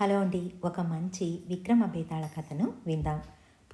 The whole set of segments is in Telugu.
హలో అండి ఒక మంచి విక్రమ బేతాళ కథను విందాం.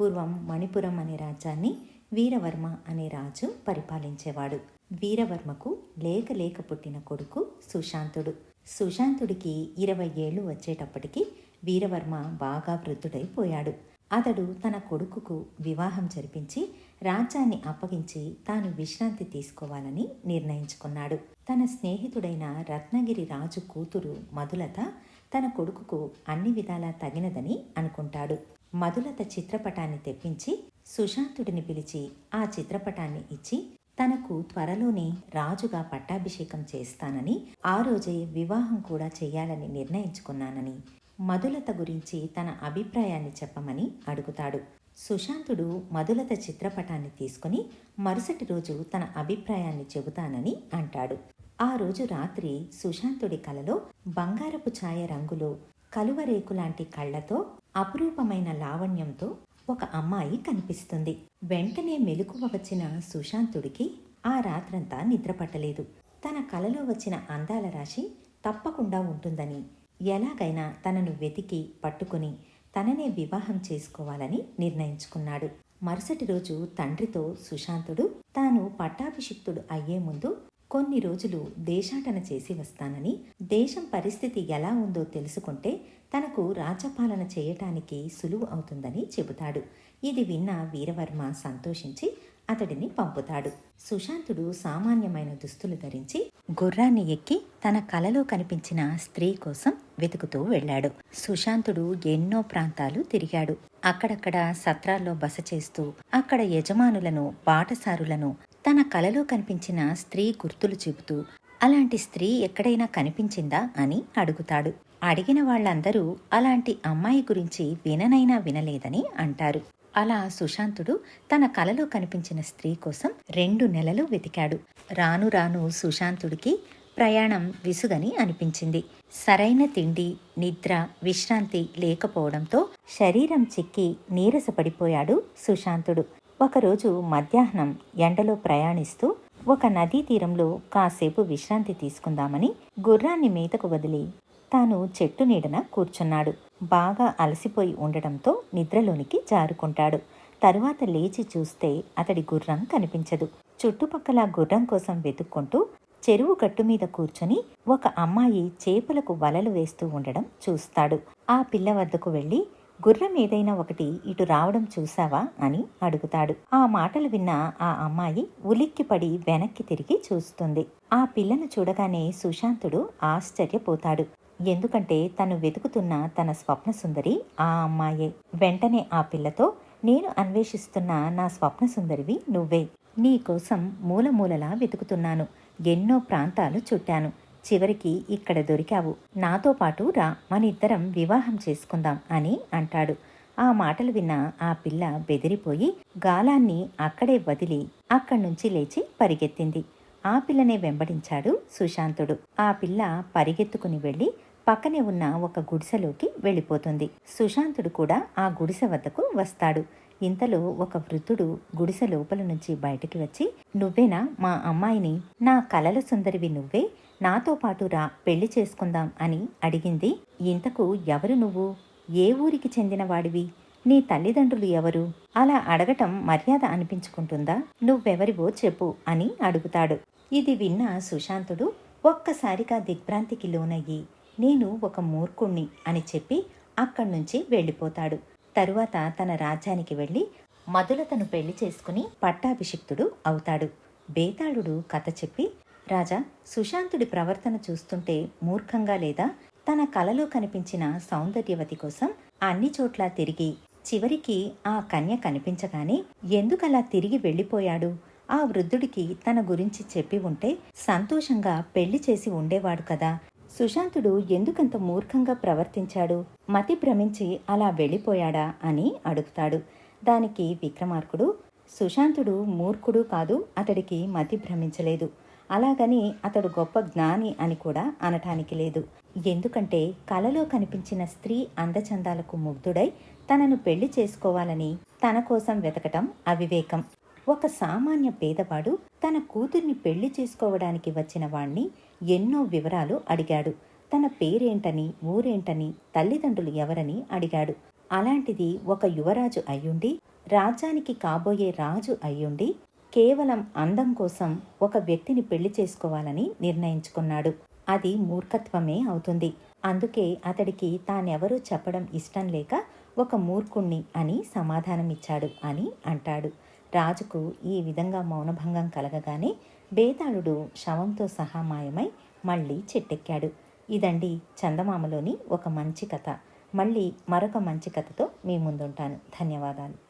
పూర్వం మణిపురం అనే రాజ్యాన్ని వీరవర్మ అనే రాజు పరిపాలించేవాడు. వీరవర్మకు లేక లేక పుట్టిన కొడుకు సుశాంతుడు. సుశాంతుడికి ఇరవై ఏళ్ళు వచ్చేటప్పటికి వీరవర్మ బాగా వృద్ధుడైపోయాడు. అతడు తన కొడుకుకు వివాహం జరిపించి రాజ్యాన్ని అప్పగించి తాను విశ్రాంతి తీసుకోవాలని నిర్ణయించుకున్నాడు. తన స్నేహితుడైన రత్నగిరి రాజు కూతురు మధులత తన కొడుకుకు అన్ని విధాలా తగినదని అనుకుంటాడు. మధులత చిత్రపటాన్ని తెప్పించి సుశాంతుడిని పిలిచి ఆ చిత్రపటాన్ని ఇచ్చి తనకు త్వరలోనే రాజుగా పట్టాభిషేకం చేస్తానని ఆ రోజే వివాహం కూడా చేయాలని నిర్ణయించుకున్నానని మధులత గురించి తన అభిప్రాయాన్ని చెప్పమని అడుగుతాడు. సుశాంతుడు మధులత చిత్రపటాన్ని తీసుకుని మరుసటి రోజు తన అభిప్రాయాన్ని చెబుతానని అంటాడు. ఆ రోజు రాత్రి సుశాంతుడి కలలో బంగారపు ఛాయ రంగులో కలువరేకు లాంటి కళ్ళతో అపురూపమైన లావణ్యంతో ఒక అమ్మాయి కనిపిస్తుంది. వెంటనే మెలకువ వచ్చిన సుశాంతుడికి ఆ రాత్రంతా నిద్రపట్టలేదు. తన కలలో వచ్చిన అందాల రాశి తప్పకుండా ఉంటుందని ఎలాగైనా తనను వెతికి పట్టుకుని తననే వివాహం చేసుకోవాలని నిర్ణయించుకున్నాడు. మరుసటి రోజు తండ్రితో సుశాంతుడు తాను పట్టాభిషిక్తుడు అయ్యే ముందు కొన్ని రోజులు దేశాటన చేసి వస్తానని దేశం పరిస్థితి ఎలా ఉందో తెలుసుకుంటే తనకు రాజ్యపాలన చేయటానికి సులువు అవుతుందని చెబుతాడు. ఇది విన్న వీరవర్మ సంతోషించి అతడిని పంపుతాడు. సుశాంతుడు సామాన్యమైన దుస్తులు ధరించి గుర్రాన్ని ఎక్కి తన కలలో కనిపించిన స్త్రీ కోసం వెతుకుతూ వెళ్ళాడు. సుశాంతుడు ఎన్నో ప్రాంతాలు తిరిగాడు. అక్కడక్కడ సత్రాల్లో బస చేస్తూ అక్కడ యజమానులను బాటసారులను తన కలలో కనిపించిన స్త్రీ గుర్తులు చెబుతూ అలాంటి స్త్రీ ఎక్కడైనా కనిపించిందా? అని అడుగుతాడు. అడిగిన వాళ్ళందరూ అలాంటి అమ్మాయి గురించి విననైనా వినలేదని అంటారు. అలా సుశాంతుడు తన కలలో కనిపించిన స్త్రీ కోసం రెండు నెలలు వెతికాడు. రాను రాను సుశాంతుడికి ప్రయాణం విసుగని అనిపించింది. సరైన తిండి నిద్ర విశ్రాంతి లేకపోవడంతో శరీరం చిక్కి నీరసపడిపోయాడు సుశాంతుడు. ఒకరోజు మధ్యాహ్నం ఎండలో ప్రయాణిస్తూ ఒక నదీ తీరంలో కాసేపు విశ్రాంతి తీసుకుందామని గుర్రాన్ని మేతకు వదిలి తాను చెట్టు నీడన కూర్చున్నాడు. బాగా అలసిపోయి ఉండడంతో నిద్రలోనికి జారుకుంటాడు. తరువాత లేచి చూస్తే అతడి గుర్రం కనిపించదు. చుట్టుపక్కల గుర్రం కోసం వెతుక్కుంటూ చెరువు గట్టు మీద కూర్చొని ఒక అమ్మాయి చేపలకు వలలు వేస్తూ ఉండడం చూస్తాడు. ఆ పిల్ల వద్దకు వెళ్ళి గుర్రం ఏదైనా ఒకటి ఇటు రావడం చూసావా అని అడుగుతాడు. ఆ మాటలు విన్న ఆ అమ్మాయి ఉలిక్కిపడి వెనక్కి తిరిగి చూస్తుంది. ఆ పిల్లను చూడగానే సుశాంతుడు ఆశ్చర్యపోతాడు. ఎందుకంటే తను వెతుకుతున్న తన స్వప్న సుందరి ఆ అమ్మాయే. వెంటనే ఆ పిల్లతో నేను అన్వేషిస్తున్న నా స్వప్న సుందరివి నువ్వే. నీ కోసం మూలమూలలా వెతుకుతున్నాను. ఎన్నో ప్రాంతాలు చుట్టాను. చివరికి ఇక్కడ దొరికావు. నాతో పాటు రా మన ఇద్దరం వివాహం చేసుకుందాం అని అంటాడు. ఆ మాటలు విన్న ఆ పిల్ల బెదిరిపోయి గాలాన్ని అక్కడే వదిలి అక్కడి నుంచి లేచి పరిగెత్తింది. ఆ పిల్లనే వెంబడించాడు సుశాంతుడు. ఆ పిల్ల పరిగెత్తుకుని వెళ్ళి పక్కనే ఉన్న ఒక గుడిసెలోకి వెళ్ళిపోతుంది. సుశాంతుడు కూడా ఆ గుడిసె వద్దకు వస్తాడు. ఇంతలో ఒక వృద్ధుడు గుడిసె లోపల నుంచి బయటికి వచ్చి నువ్వేనా మా అమ్మాయిని? నా కలల సుందరివి నువ్వే? నాతో పాటు రా పెళ్ళి చేసుకుందాం అని అడిగింది. ఇంతకు ఎవరు నువ్వు? ఏ ఊరికి చెందినవాడివి? నీ తల్లిదండ్రులు ఎవరు? అలా అడగటం మర్యాద అనిపించుకుంటుందా? నువ్వెవరివో చెప్పు అని అడుగుతాడు. ఇది విన్న సుశాంతుడు ఒక్కసారిగా దిగ్భ్రాంతికి లోనయ్యి నేను ఒక మూర్ఖుణ్ణి అని చెప్పి అక్కడి నుంచి వెళ్ళిపోతాడు. తరువాత తన రాజ్యానికి వెళ్ళి మధులతను పెళ్ళి చేసుకుని పట్టాభిషిక్తుడు అవుతాడు. బేతాళుడు కథ చెప్పి రాజా సుశాంతుడి ప్రవర్తన చూస్తుంటే మూర్ఖంగా లేదా? తన కలలో కనిపించిన సౌందర్యవతి కోసం అన్ని చోట్ల తిరిగి చివరికి ఆ కన్య కనిపించగానే ఎందుకలా తిరిగి వెళ్ళిపోయాడు? ఆ వృద్ధుడికి తన గురించి చెప్పి ఉంటే సంతోషంగా పెళ్ళి చేసి ఉండేవాడు కదా. సుశాంతుడు ఎందుకంత మూర్ఖంగా ప్రవర్తించాడు? మతి భ్రమించి అలా వెళ్ళిపోయాడా అని అడుగుతాడు. దానికి విక్రమార్కుడు సుశాంతుడు మూర్ఖుడు కాదు అతడికి మతి భ్రమించలేదు. అలాగని అతడు గొప్ప జ్ఞాని అని కూడా అనటానికి లేదు. ఎందుకంటే కలలో కనిపించిన స్త్రీ అందచందాలకు ముగ్ధుడై తనను పెళ్ళి చేసుకోవాలని తన కోసం వెతకటం అవివేకం. ఒక సామాన్య పేదవాడు తన కూతుర్ని పెళ్ళి చేసుకోవడానికి వచ్చిన వాణ్ణి ఎన్నో వివరాలు అడిగాడు. తన పేరేంటని ఊరేంటని తల్లిదండ్రులు ఎవరని అడిగాడు. అలాంటిది ఒక యువరాజు అయ్యుండి రాజ్యానికి కాబోయే రాజు అయ్యుండి కేవలం అందం కోసం ఒక వ్యక్తిని పెళ్ళి చేసుకోవాలని నిర్ణయించుకున్నాడు. అది మూర్ఖత్వమే అవుతుంది. అందుకే అతడికి తానెవరూ చెప్పడం ఇష్టం లేక ఒక మూర్ఖుణ్ణి అని సమాధానమిచ్చాడు అని అంటాడు. రాజుకు ఈ విధంగా మౌనభంగం కలగగానే బేతాళుడు శవంతో సహా మాయమై మళ్ళీ చెట్టెక్కాడు. ఇదండి చందమామలోని ఒక మంచి కథ. మళ్ళీ మరొక మంచి కథతో మీ ముందుంటాను. ధన్యవాదాలు.